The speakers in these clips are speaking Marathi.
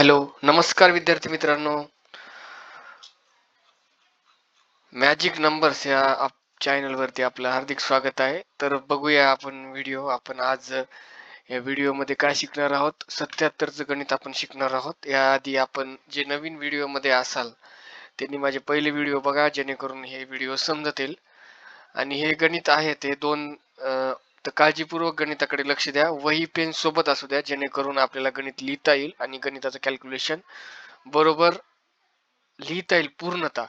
हॅलो नमस्कार विद्यार्थी मित्रांनो. मॅजिक नंबर्स या आप चॅनलवरती आपलं हार्दिक स्वागत आहे. तर बघूया आपण व्हिडिओ आपण आज या व्हिडिओमध्ये काय शिकणार आहोत? सत्याहत्तरचं गणित आपण शिकणार आहोत. याआधी आपण जे नवीन व्हिडिओमध्ये असाल त्यांनी माझे पहिले व्हिडिओ बघा जेणेकरून हे व्हिडिओ समजतील. आणि हे गणित आहे ते दोन तर काळजीपूर्वक गणिताकडे लक्ष द्या. वही पेन सोबत असू द्या जेणेकरून आपल्याला गणित लिहिता येईल आणि गणिताचं कॅल्क्युलेशन बरोबर लिहिता येईल पूर्णतः.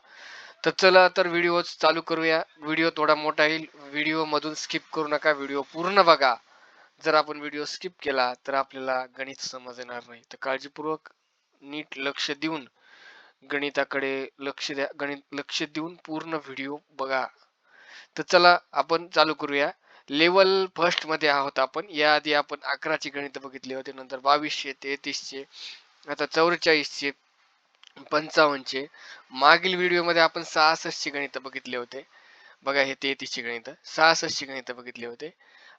तर चला तर व्हिडिओ चालू करूया. व्हिडिओ थोडा मोठा येईल. व्हिडिओ मधून स्किप करू नका. व्हिडिओ पूर्ण बघा. जर आपण व्हिडिओ स्किप केला तर आपल्याला गणित समजणार नाही. तर काळजीपूर्वक नीट लक्ष देऊन गणिताकडे लक्ष द्या. गणित लक्ष देऊन पूर्ण व्हिडिओ बघा. तर चला आपण चालू करूया. लेवल फर्स्टमध्ये आहोत आपण. याआधी आपण अकराचे गणित बघितले होते नंतर बावीसशे तेहतीसशे आता चौवेचाळीसशे पंचावन्नचे मागील व्हिडिओमध्ये आपण सहासष्टचे गणित बघितले होते. बघा हे तेहतीसचे गणित सहासष्टचे गणित बघितले होते.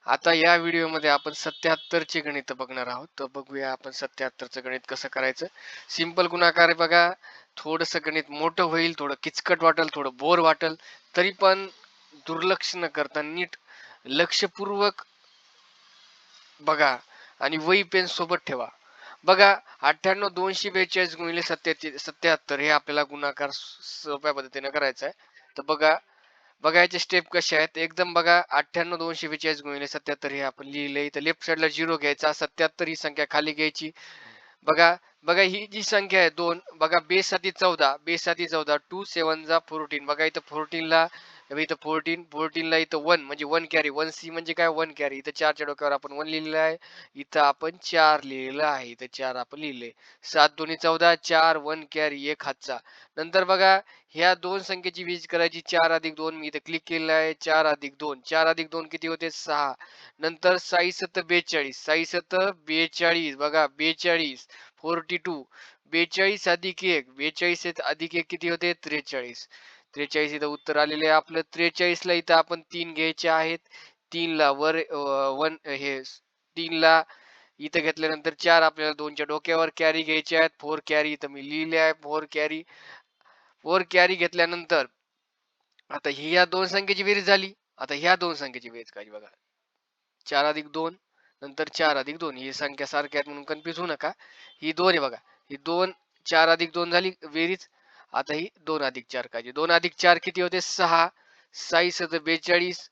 आता या व्हिडिओमध्ये आपण सत्याहत्तरचे गणित बघणार आहोत. तर बघूया आपण सत्याहत्तरचं गणित कसं करायचं. सिंपल गुणाकार आहे बघा. थोडंसं गणित मोठं होईल थोडं किचकट वाटेल थोडं बोर वाटेल. तरी पण दुर्लक्ष न करता नीट लक्षपूर्वक बघा आणि वही पेन सोबत ठेवा. बघा अठ्ठ्याण्णव दोनशे बेचाळीस गुणिले सत्याहत्तर सत्याहत्तर हे आपल्याला गुणाकार सोप्या पद्धतीने करायचा आहे तर बघा बघायचे स्टेप कसे आहेत? एकदम बघा अठ्ठ्याण्णव दोनशे बेचाळीस गुणिले सत्याहत्तर हे आपण लिहिले तर लेफ्ट साईडला झिरो घ्यायचा सत्याहत्तर ही संख्या खाली घ्यायची. बघा बघा ही जी संख्या आहे दोन बघा बेस साठी चौदा बेस साठी चौदा टू सेवन जा फोर्टीन बघा इथं फोर्टीनला इथं फोर्टीन फोर्टीनला इथं वन म्हणजे वन कॅरी वन सी म्हणजे काय? वन कॅरी इथं चारच्या डोक्यावर आपण वन लिहिलेलं आहे. इथं आपण चार लिहिलेलं आहे. इथं चार आपण लिहिले. सात दोन्ही चौदा चार वन कॅरी एक हातचा. नंतर बघा ह्या दोन संख्येची वीज करायची. चार अधिक दोन मी इथं क्लिक केलेलं आहे. चार अधिक दोन. चार अधिक दोन किती होते? सहा. नंतर साई सत्तर बेचाळीस. साई सत्तर बेचाळीस. बघा बेचाळीस. फोर्टी टू बेचाळीस अधिक एक. बेचाळीस अधिक एक किती होते? त्रेचाळीस. त्रेचाळीस इथं उत्तर आलेले आहे. आपलं त्रेचाळीस ला इथं आपण तीन घ्यायचे आहेत. तीन ला वर वन हे तीन ला इथं घेतल्यानंतर चार आपल्याला दोनच्या डोक्यावर कॅरी घ्यायचे आहेत. फोर कॅरी इथं मी लिहिले आहे. फोर कॅरी फोर कॅरी घेतल्यानंतर आता ही या दोन संख्येची बेरीज झाली. आता ह्या दोन संख्येची बेरीज काय बघा. चार अधिक दोन नंतर चार अधिक दोन. ही संख्या सारख्या आहेत म्हणून कन्फ्युज होऊ नका. ही दोन आहे बघा. ही दोन चार अधिक दोन झाली. बेरीज. आता ही दोन अधिक चार कायची दोन अधिक चार किती होते? सहा. साईस बेचाळीस.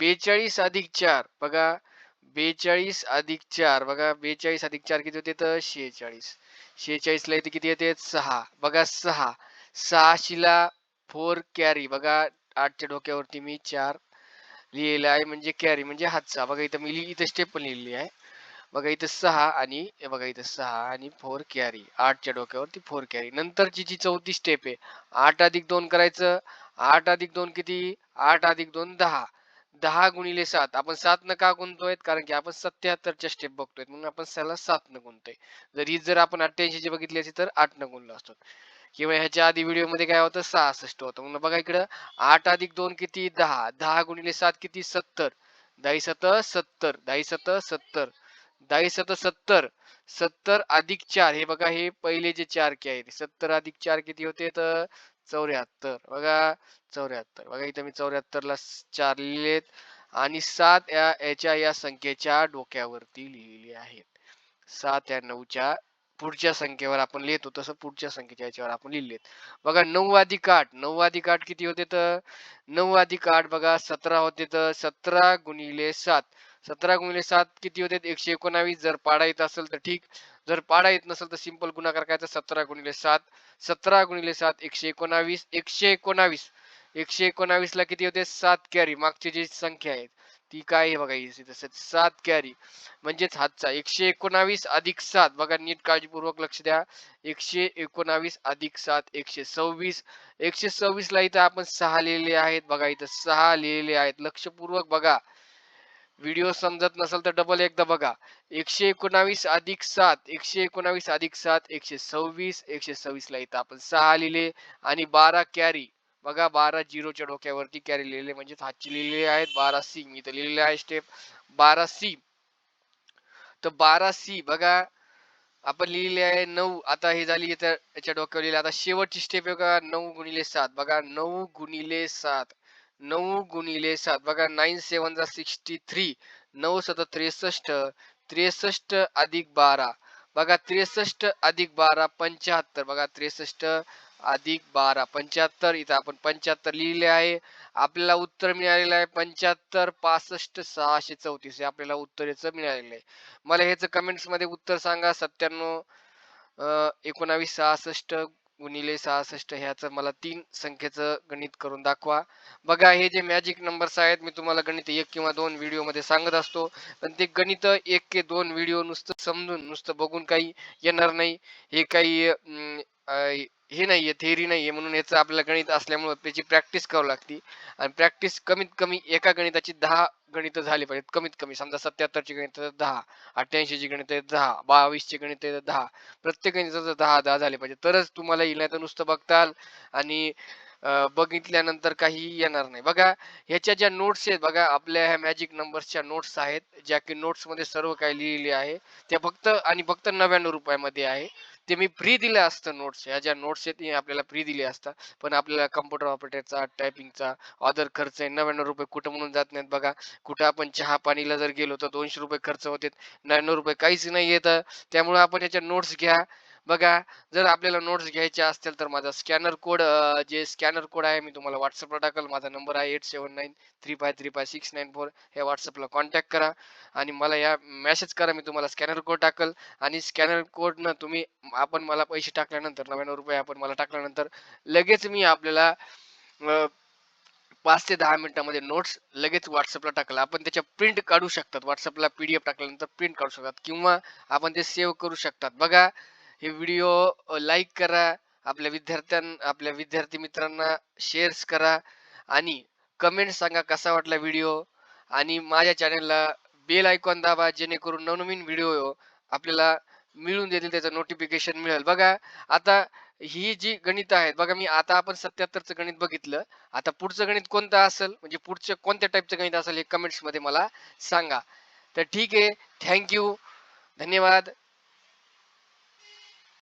बेचाळीस अधिक चार बघा. बेचाळीस अधिक चार बघा. बेचाळीस अधिक चार किती होते? तर शेहेचाळीस. शेहेचाळीसला येते इथे किती येते? सहा. बघा सहा. सहाशीला फोर कॅरी बघा. आठच्या डोक्यावरती मी चार लिहिलेला आहे म्हणजे कॅरी म्हणजे हातचा. बघा इथं मी लिहि इथं स्टेप पण लिहिलेली आहे. बघा इथं सहा आणि बघा इथं सहा आणि फोर कॅरी आठच्या डोक्यावरती फोर कॅरी नंतरची जी चौथी स्टेप आहे आठ अधिक दोन करायचं. आठ अधिक दोन किती? आठ अधिक दोन दहा. दहा गुणिले सात. आपण सात न का गुणतोय? कारण की आपण सत्याहत्तरच्या स्टेप बघतोय. म्हणून आपण त्याला सात न गुणतोय. जर ही जर आपण अठ्ठ्याऐंशी बघितली असती तर आठ न गुणलो असतो. किंवा ह्याच्या आधी व्हिडिओमध्ये काय होतं? सहासष्ट होतं. म्हणून बघा इकडं आठ अधिक दोन किती? दहा. दहा गुणिले सात किती? सत्तर. दही सत सत्तर. दही सत सत्तर. दही सत सत्तर. सत्तर अधिक चार हे बघा हे पहिले जे चार के आहेत. सत्तर अधिक चार किती होते? तर चौऱ्याहत्तर. बघा चौऱ्याहत्तर. बघा इथं मी चौऱ्याहत्तर ला चार लिहिलेत. आणि सात या याच्या या संख्येच्या डोक्यावरती लिहिलेली आहेत. सात या नऊच्या पुढच्या संख्येवर आपण लिहितो तसं पुढच्या संख्येच्या याच्यावर आपण लिहिलेत. बघा नऊ अधिक आठ. नऊ अधिक आठ किती होते? तर नऊ अधिक आठ बघा सतरा होते. तर सतरा गुणिले सात. सतरा गुणिले सात किती होते? एकशे एकोणावीस. जर पाडा येत असेल तर ठीक. जर पाडा येत नसेल तर सिंपल गुणाकार करायचा. सतरा गुणिले सात. सतरा गुणिले सात एकशे एकोणावीस. एकशे एकोणावीस. एकशे एकोणावीस ला किती होते? सात कॅरी. मागची जी संख्या आहे ती काय आहे बघा? इथे सात कॅरी. म्हणजेच हातचा एकशे एकोणावीस अधिक सात. बघा नीट काळजीपूर्वक लक्ष द्या. एकशे एकोणावीस अधिक सात एकशे सव्वीस. एकशे सव्वीस ला इथं आपण सहा लिहिलेले आहेत. बघा इथं सहा लिहिलेले आहेत. लक्षपूर्वक बघा. व्हिडिओ समजत नसेल तर डबल एकदा बघा. एकशे एकोणावीस अधिक सात एकशे एकोणावीस अधिक सात एकशे सव्वीस एकशे सव्वीस ला इथं आपण सहा लिहिले आणि बारा कॅरी बघा बारा झिरोच्या डोक्यावरती कॅरी लिहिलेले म्हणजे हातची लिहिलेले आहेत. बारा सी मी इथं लिहिलेले आहे स्टेप बारा सी तर बारा सी बघा आपण लिहिलेले आहे नऊ. आता हे झाली याच्या डोक्यावर लिहिले. आता शेवटची स्टेप बघा नऊ गुणिले सात. बघा नऊ गुणिले सात. नऊ गुणिले सात. बघा नाईन सेवन जा सिक्स्टी थ्री. नऊ सत त्रेसष्ट. त्रेसष्ट अधिक बारा. बघा त्रेसष्ट अधिक बारा पंच्याहत्तर. बघा त्रेसष्ट अधिक बारा पंच्याहत्तर. इथं आपण पंच्याहत्तर लिहिले आहे. आपल्याला उत्तर मिळालेलं आहे पंच्याहत्तर पासष्ट सहाशे चौतीस. हे आपल्याला उत्तर याचं मिळालेलं आहे. मला ह्याचं कमेंट्समध्ये उत्तर सांगा. सत्त्याण्णव एकोणावीस सहासष्ट गुणिले सहासष्ट ह्याचं मला तीन संख्येचं गणित करून दाखवा. बघा हे जे मॅजिक नंबर्स आहेत मी तुम्हाला गणित एक किंवा दोन व्हिडिओमध्ये सांगत असतो. पण ते गणित एक के दोन व्हिडिओ नुसतं समजून नुसतं बघून काही येणार नाही. हे काही हे नाही आहे थेअरी नाही नाहीये. म्हणून याचं आपल्याला गणित असल्यामुळं त्याची प्रॅक्टिस करावी लागते. आणि प्रॅक्टिस कमीत कमी एका गणिताची दहा गणित झाली पाहिजेत कमीत कमी. समजा सत्याहत्तरची गणित दहा अठ्ठ्याऐंशीची गणित दहा बावीसची गणित दहा. प्रत्येक गणिताचं दहा दहा झाले पाहिजे तरच तुम्हाला येईल नाही तर नुसतं बघताल आणि बघितल्यानंतर काही येणार नाही. बघा ह्याच्या ज्या नोट्स आहेत बघा आपल्या ह्या मॅजिक नंबर्सच्या नोट्स आहेत ज्या की नोट्समध्ये मध्ये सर्व काही लिहिलेले आहे. त्या फक्त आणि फक्त नव्याण्णव रुपयामध्ये आहे. ते मी फ्री दिलं असतं नोट्स ह्या ज्या नोट्स आहेत आपल्याला फ्री दिले असतात. पण आपल्याला कम्प्युटर ऑपरेटरचा टायपिंगचा अदर खर्च आहे. नव्याण्णव रुपये कुठं म्हणून जात नाहीत बघा. कुठं आपण चहा पाणीला जर गेलो तर दोनशे रुपये खर्च होते नव्याण्णव रुपये काहीच नाही येत त्यामुळे आपण याच्या नोट्स घ्या. बघा जर आपल्याला नोट्स घ्यायचे असतील तर माझा स्कॅनर कोड जे स्कॅनर कोड आहे मी तुम्हाला व्हॉट्सअपला टाकल. माझा नंबर आहे eight seven nine three five three five six nine four ह्या व्हॉट्सअपला कॉन्टॅक्ट करा आणि मला या मेसेज करा. मी तुम्हाला स्कॅनर कोड टाकल आणि स्कॅनर कोडनं तुम्ही आपण मला पैसे टाकल्यानंतर नव्याण्णव रुपये आपण मला टाकल्यानंतर लगेच मी आपल्याला पाच ते दहा मिनिटामध्ये नोट्स लगेच व्हॉट्सअपला टाकला. आपण त्याच्या प्रिंट काढू शकतात. व्हॉट्सअपला पीडीएफ टाकल्यानंतर प्रिंट काढू शकतात किंवा आपण ते सेव्ह करू शकतात. बघा हे व्हिडिओ लाईक करा आपल्या विद्यार्थ्यां आपल्या विद्यार्थी मित्रांना शेअर्स करा आणि कमेंट सांगा कसा वाटला व्हिडिओ आणि माझ्या चॅनलला बेल आयकॉन दाबा जेणेकरून नवनवीन व्हिडिओ आपल्याला मिळून देतील त्याचं नोटिफिकेशन मिळेल. बघा आता ही जी गणित आहेत बघा मी आता आपण सत्याहत्तरचं गणित बघितलं. आता पुढचं गणित कोणतं असेल? म्हणजे पुढचं कोणत्या टाईपचं गणित असेल हे कमेंट्समध्ये मला सांगा. तर ठीक आहे थँक्यू धन्यवाद.